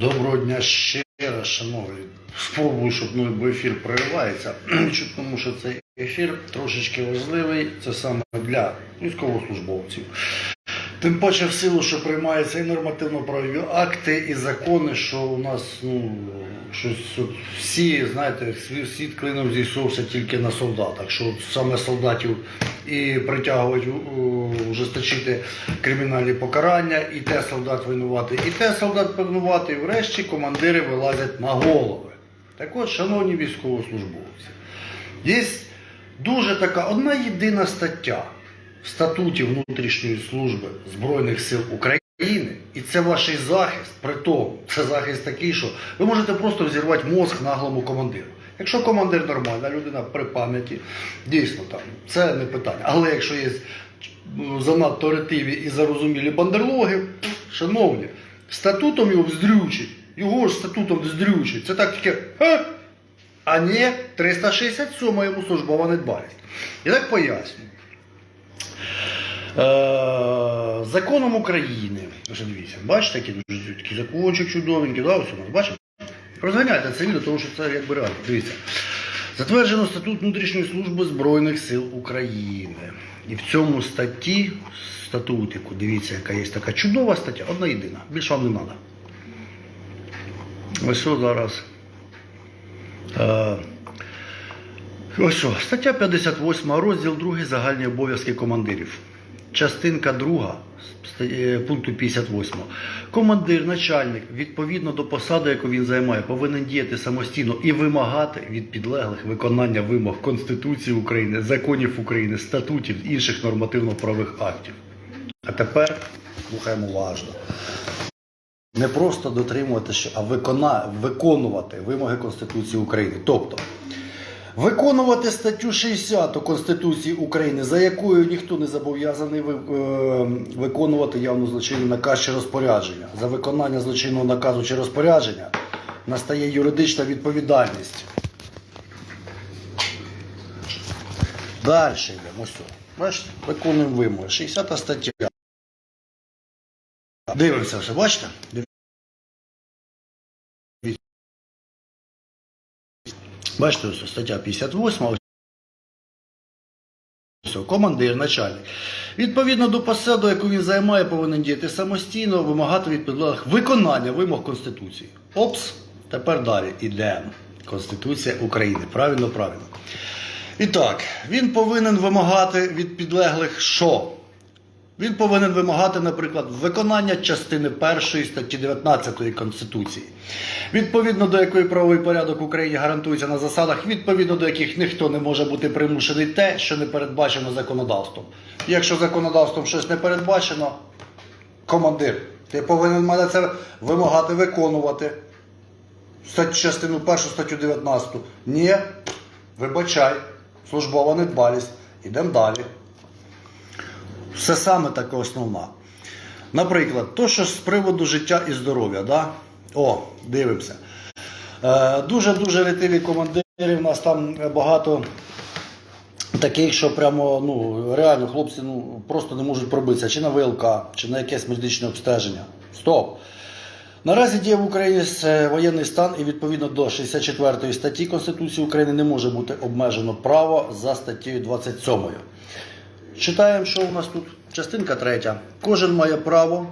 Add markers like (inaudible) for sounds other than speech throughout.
Доброго дня ще раз, шановні. Спробую, щоб ну, бо ефір проривається, (clears throat) тому що цей ефір трошечки важливий. Це саме для військовослужбовців. Тим паче в силу, що приймаються і нормативно-правові акти, і закони, що у нас ну, щось всі, знаєте, світ клином зійшовся тільки на солдатах. Що от саме солдатів і притягувати, ужесточити кримінальні покарання, і те солдат винувати, і те солдат винувати, і врешті командири вилазять на голови. Так от, шановні військовослужбовці, є дуже така одна єдина стаття в статуті внутрішньої служби Збройних сил України, і це ваш захист. При тому, це захист такий, що ви можете просто взірвати мозг наглому командиру. Якщо командир нормальна людина при пам'яті, дійсно там це не питання. Але якщо є ну, занадто ретиві і зарозумілі бандерлоги, шановні, статутом його вздрючить, його ж статутом вздрючить. Це так тільки. А не 367 йому службова недбалість. І так пояснюю. Е, законом України, дивіться, бачите, такий дуже такий закончик чудовенький, да, ось у нас, бачите? Розганяйте це відео, тому що це якби реально. Дивіться. Затверджено статут внутрішньої служби Збройних сил України. І в цьому статті, статутику, дивіться, яка є така чудова стаття, одна єдина, більше вам не треба. Ось що зараз. Е, Ось стаття 58, розділ 2 загальні обов'язки командирів. Частинка 2 пункту 58. Командир, начальник, відповідно до посади, яку він займає, повинен діяти самостійно і вимагати від підлеглих виконання вимог Конституції України, законів України, статутів інших нормативно-правових актів. А тепер слухаємо уважно. Не просто дотримуватися, а викона, виконувати вимоги Конституції України. Тобто, Виконувати статтю 60 Конституції України, за якою ніхто не зобов'язаний е, виконувати явно злочинний наказ чи розпорядження. За виконання злочинного наказу чи розпорядження настає юридична відповідальність. Далі йдемо. Бачите, виконуємо вимоги. 60 стаття. Дивимося все, бачите? Бачите, стаття 58. ось Ось, Командир, начальник. Відповідно до посади, яку він займає, повинен діяти самостійно, вимагати від підлеглих виконання вимог Конституції. Опс, тепер далі йдемо. Конституція України. Правильно, правильно. І так, він повинен вимагати від підлеглих що? Він повинен вимагати, наприклад, виконання частини 1 статті 19 Конституції, відповідно до якої правовий порядок в Україні гарантується на засадах, відповідно до яких ніхто не може бути примушений те, що не передбачено законодавством. Якщо законодавством щось не передбачено, командир, ти повинен мене це вимагати виконувати. Частину 1 статтю 19. Ні, вибачай, службова недбалість. Ідемо далі. Все саме таке основна. Наприклад, то, що з приводу життя і здоров'я. Да? О, дивимося. Е, Дуже-дуже ретиві командири. У нас там багато таких, що прямо ну, реально хлопці ну, просто не можуть пробитися чи на ВЛК, чи на якесь медичне обстеження. Стоп! Наразі діє в Україні е, воєнний стан і відповідно до 64 статті Конституції України не може бути обмежено право за статтею 27. Читаємо, що у нас тут. Частинка третя. Кожен має право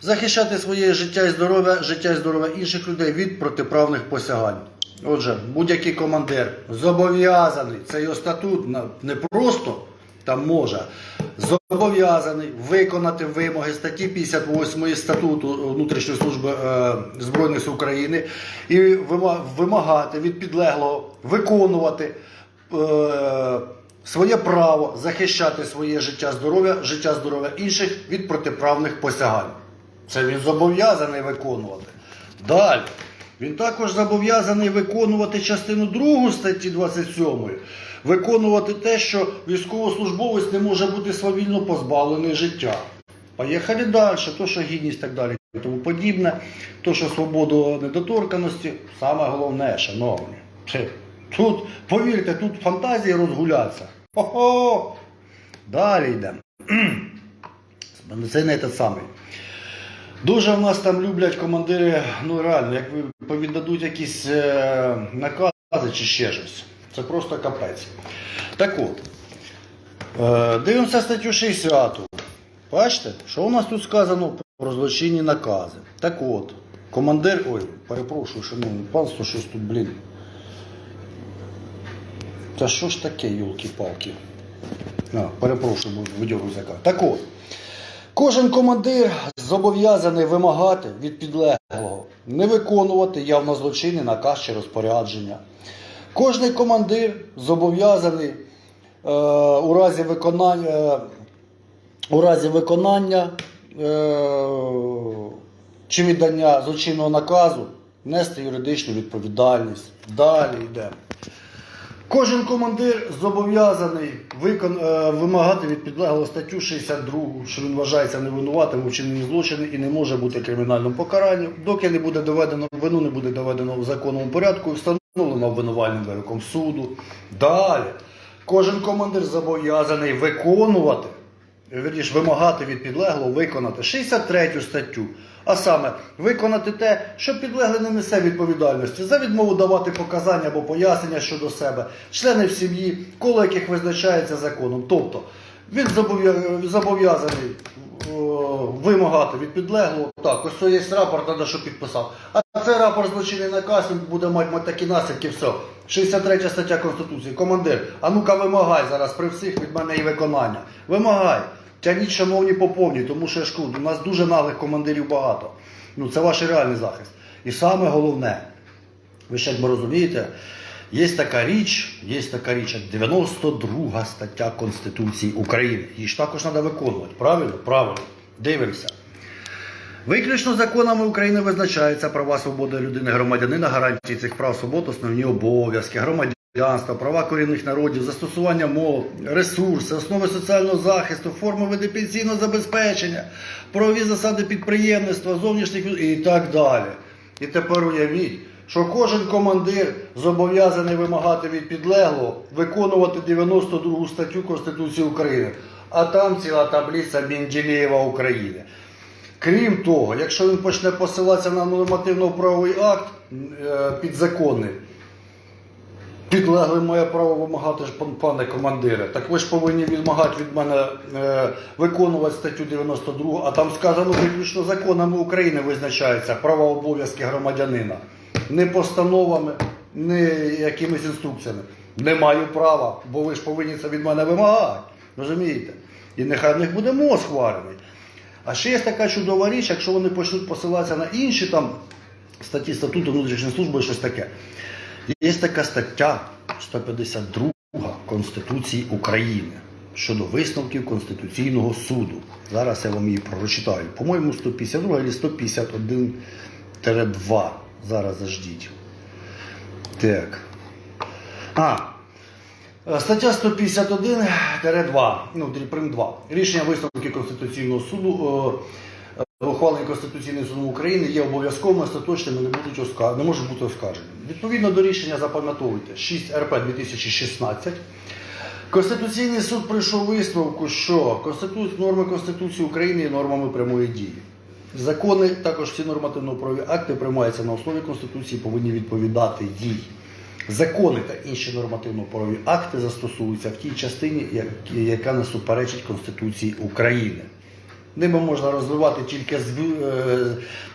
захищати своє життя і здоров'я, життя і здоров'я інших людей від протиправних посягань. Отже, будь-який командир зобов'язаний, це його статут не просто там може, зобов'язаний виконати вимоги статті 58 статуту внутрішньої служби е, Збройних сил України і вимагати від підлеглого виконувати е, своє право захищати своє життя, здоров'я, життя здоров'я інших від протиправних посягань. Це він зобов'язаний виконувати. Далі. Він також зобов'язаний виконувати частину 2 статті 27, виконувати те, що військовослужбовець не може бути свавільно позбавлений життя. Поїхали далі, то, що гідність так далі, і тому подібне, то, що свободу недоторканості, саме головне, шановні. Тут, повірте, тут фантазії розгуляться. Хо-хо! Далі йдемо. (clears throat) Це не те. Дуже в нас там люблять командири, ну реально, як ви повіддадуть якісь е, накази чи ще щось. Це просто капець. Так от, е, дивимося статтю 60. Бачите, що у нас тут сказано про злочинні накази. Так от, командир, ой, перепрошую, шановне панство, щось тут, блін. Та що ж таке, йолки-палки? А, перепрошую, бо видьору язика. Так от, кожен командир зобов'язаний вимагати від підлеглого не виконувати явно злочинний наказ чи розпорядження. Кожний командир зобов'язаний е, у разі виконання, е, у разі виконання е, чи віддання злочинного наказу нести юридичну відповідальність. Далі йдемо. Кожен командир зобов'язаний викон... е, вимагати від підлеглого статтю 62, що він вважається невинуватим у вчиненні злочину і не може бути кримінальним покаранням, доки не буде доведено вину, не буде доведено в законному порядку і встановлено обвинувальним вироком суду. Далі. Кожен командир зобов'язаний виконувати, вірніш, вимагати від підлеглого виконати 63 статтю. А саме виконати те, що підлеглий не несе відповідальності за відмову давати показання або пояснення щодо себе, членів сім'ї, коло яких визначається законом. Тобто він зобов'язаний вимагати від підлеглого. Так, ось це є рапорт, треба, щоб підписав. А цей рапорт злочинний наказ він буде мати такі наслідки, все. 63 стаття Конституції. Командир, а ну-ка вимагай зараз при всіх від мене і виконання. Вимагай. Тяніть, шановні, поповні, тому що я ж кажу, у нас дуже наглих командирів багато. Ну, це ваш реальний захист. І саме головне, ви ще якби розумієте, є така річ, є така річ, як 92 стаття Конституції України. Її ж також треба виконувати. Правильно? Правильно. Дивимося. Виключно законами України визначаються права свободи людини громадянина, гарантії цих прав свобод, основні обов'язки, громадянства, права корінних народів, застосування мов, ресурси, основи соціального захисту, форми види пенсійного забезпечення, правові засади підприємництва, зовнішніх і так далі. І тепер уявіть, що кожен командир зобов'язаний вимагати від підлеглого виконувати 92 статтю Конституції України, а там ціла таблиця Менделєєва України. Крім того, якщо він почне посилатися на нормативно-правовий акт е, підзаконний, підлеглий має право вимагати ж, пане командире. Так ви ж повинні вимагати від мене е, виконувати статтю 92, а там сказано виключно законами України визначаються права обов'язки громадянина. Не постановами, не якимись інструкціями. Не маю права, бо ви ж повинні це від мене вимагати. Розумієте? І нехай в них буде мозг варений. А ще є така чудова річ, якщо вони почнуть посилатися на інші там статті статуту внутрішньої служби, щось таке. Є така стаття 152 Конституції України щодо висновків Конституційного суду. Зараз я вам її прочитаю. По-моєму, 152 або 151-2. Зараз заждіть. Так. А, Стаття 151-2, ну, прим 2. Рішення висновки Конституційного суду, е, ухвалені Конституційним судом України є обов'язковими, остаточними, не, будуть оска... не можуть бути оскаржені. Відповідно до рішення запам'ятовуйте 6 РП 2016. Конституційний суд прийшов висновку, що Конститу... норми Конституції України є нормами прямої дії. Закони, також всі нормативно-правові акти приймаються на основі Конституції, повинні відповідати їй. Закони та інші нормативно-правові акти застосуються в тій частині, яка не суперечить Конституції України. Ними можна розвивати тільки,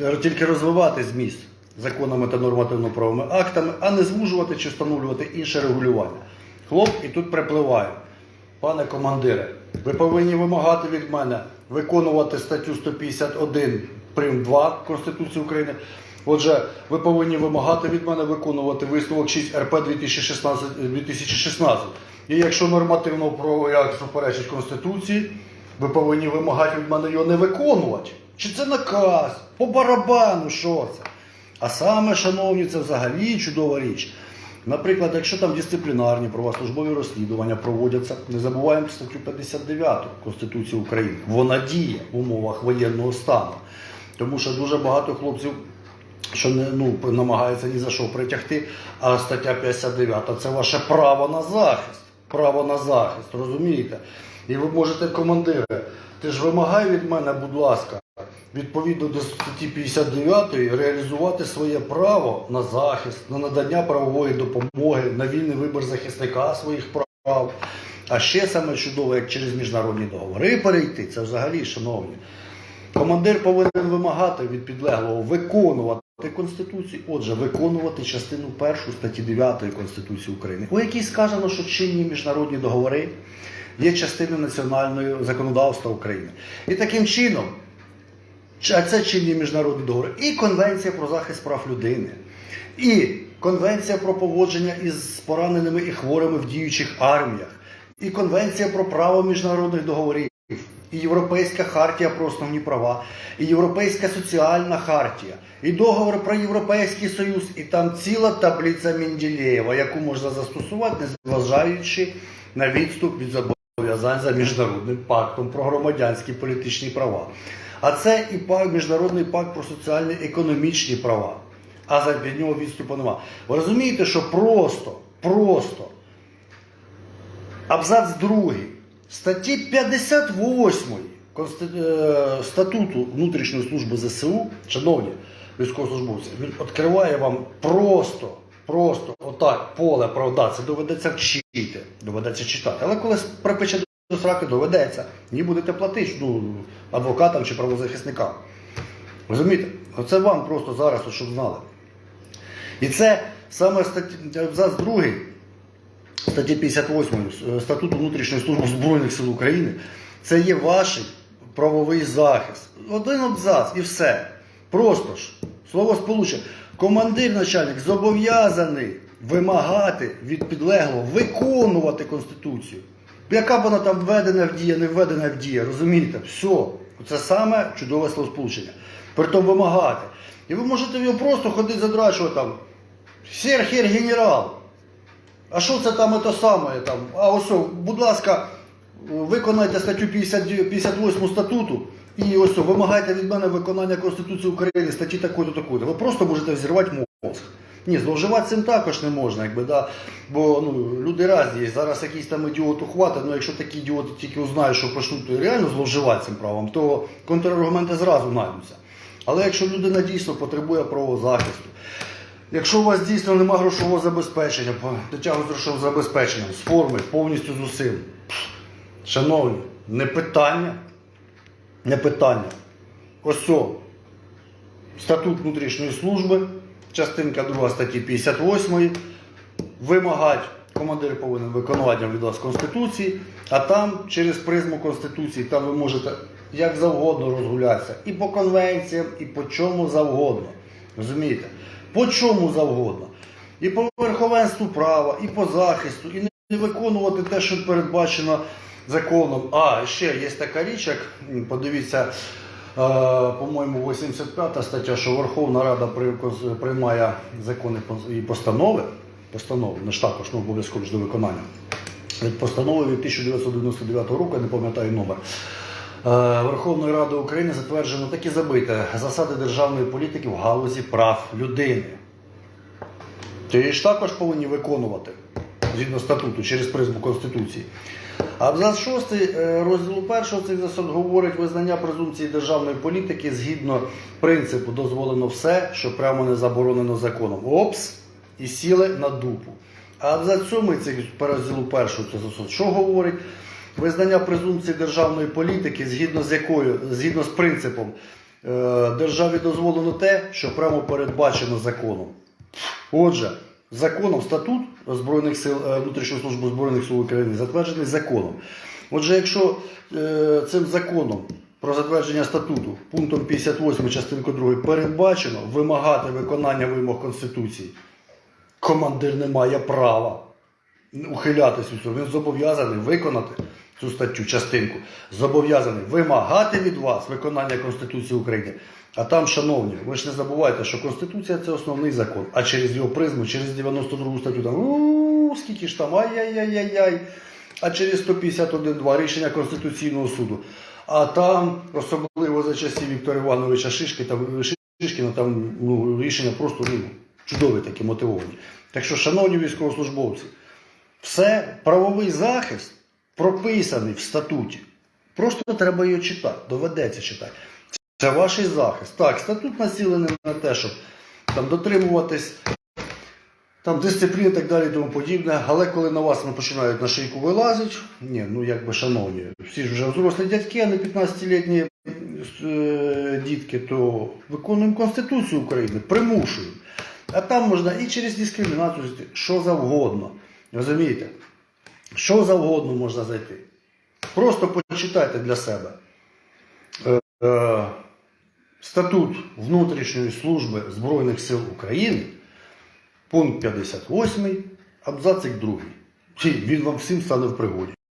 е, тільки розвивати зміст законами та нормативно-правовими актами, а не звужувати чи встановлювати інше регулювання. Хлоп і тут припливає. Пане командире, ви повинні вимагати від мене виконувати статтю 151 прим 2 Конституції України. Отже, ви повинні вимагати від мене виконувати висновок 6 РП 2016. 2016. І якщо нормативно правовий акт суперечить Конституції, ви повинні вимагати від мене його не виконувати. Чи це наказ? По барабану, що це? А саме, шановні, це взагалі чудова річ. Наприклад, якщо там дисциплінарні правослужбові розслідування проводяться, не забуваємо статтю 59 Конституції України. Вона діє в умовах воєнного стану. Тому що дуже багато хлопців, що не ну, намагаються ні за що притягти, а стаття 59 це ваше право на захист. Право на захист, розумієте? І ви можете, командире, ти ж вимагай від мене, будь ласка, відповідно до статті 59 реалізувати своє право на захист, на надання правової допомоги, на вільний вибір захисника своїх прав. А ще саме чудово, як через міжнародні договори перейти, це взагалі, шановні. Командир повинен вимагати від підлеглого виконувати Конституцію, отже, виконувати частину першу статті 9 Конституції України, у якій сказано, що чинні міжнародні договори є частиною національного законодавства України. І таким чином, а це чинні міжнародні договори, і Конвенція про захист прав людини, і Конвенція про поводження із пораненими і хворими в діючих арміях, і Конвенція про право міжнародних договорів, і Європейська хартія про основні права, і Європейська соціальна хартія, і договор про Європейський Союз, і там ціла таблиця Менделєєва, яку можна застосувати, незважаючи на відступ від зобов'язань за міжнародним пактом про громадянські політичні права. А це і пакт, міжнародний пакт про соціальні економічні права. А за нього відступу нема. Ви розумієте, що просто, просто абзац 2 статті 58 е, статуту внутрішньої служби ЗСУ, шановні військовослужбовці, він відкриває вам просто, просто отак поле правда. Це доведеться вчити, доведеться читати. Але коли припече до сраки, доведеться, ні будете платити ну, адвокатам чи правозахисникам. Розумієте? Оце вам просто зараз, щоб знали. І це саме статті, абзац 2 статті 58 Статуту внутрішньої служби Збройних сил України, це є ваш правовий захист. Один абзац і все. Просто ж. Слово сполучення. Командир начальник зобов'язаний вимагати від підлеглого виконувати Конституцію. Яка б вона там введена в дія, не введена в дія, розумієте? Все. Це саме чудове словосполучення. Притом вимагати. І ви можете його просто ходити задрачувати там. Сер-хер генерал. А що це там це саме? Там? А ось, будь ласка, виконайте статтю 50, 58 статуту і ось о, вимагайте від мене виконання Конституції України статті такої-то такої. Ви просто можете взірвати мозг. Ні, зловживати цим також не можна, якби, да? бо ну, люди разні. Зараз якийсь там ідіот ухватить, ну якщо такі ідіоти тільки узнають, що почнуть реально зловживати цим правом, то контраргументи зразу знайдуться. Але якщо людина дійсно потребує правового захисту, Якщо у вас дійсно немає грошового забезпечення, дотягу з грошовим забезпеченням, з форми, повністю з усім. Шановні, не питання. Не питання. Ось статут внутрішньої служби, частинка 2 статті 58. Вимагати командир повинен виконувати від вас Конституції, а там через призму Конституції там ви можете як завгодно розгулятися. І по конвенціям, і по чому завгодно. Розумієте? По чому завгодно. І по верховенству права, і по захисту, і не виконувати те, що передбачено законом. А, ще є така річ, як подивіться, е, по-моєму, 85 стаття, що Верховна Рада приймає закони і постанови, постанови, не ж також ну, обов'язково ж до виконання. Постанови від 1999 року, я не пам'ятаю номер. Е, Верховної Ради України затверджено такі забите засади державної політики в галузі прав людини. Ті ж також повинні виконувати згідно статуту через призму Конституції. Абзац 6 е, розділу 1 цих засад говорить визнання презумпції державної політики згідно принципу дозволено все, що прямо не заборонено законом. Опс, і сіли на дупу. А абзац 7 цих розділу 1 це засад, що говорить? Визнання презумпції державної політики, згідно з якою, згідно з принципом, е, державі дозволено те, що прямо передбачено законом. Отже, законом статут Збройних сил е, внутрішньої служби Збройних сил України затверджений законом. Отже, якщо е, цим законом про затвердження статуту пунктом 58 частинкою 2 передбачено вимагати виконання вимог Конституції, командир не має права ухилятися цього. Він зобов'язаний виконати цю статтю, частинку, зобов'язаний вимагати від вас виконання Конституції України. А там, шановні, ви ж не забувайте, що Конституція це основний закон, а через його призму, через 92 статтю, там у скільки ж там, ай-яй-яй-яй, а через 151.2 рішення Конституційного суду. А там, особливо за часів Віктора Івановича Шишки, там, Шишкіна, там ну, рішення просто ну, чудові такі мотивовані. Так що, шановні військовослужбовці, все, правовий захист прописаний в статуті. Просто треба його читати, доведеться читати. Це ваш захист. Так, статут націлений на те, щоб там дотримуватись там дисципліни і так далі і тому подібне. Але коли на вас ну, починають на шийку вилазити, ні, ну якби шановні, всі ж вже взрослі дядьки, а не 15-літні е, дітки, то виконуємо Конституцію України, примушуємо. А там можна і через дискримінацію, що завгодно. Розумієте? Що завгодно можна зайти. Просто почитайте для себе. Е, е, Статут внутрішньої служби Збройних сил України, пункт 58, абзацик 2. Чи Він вам всім стане в пригоді.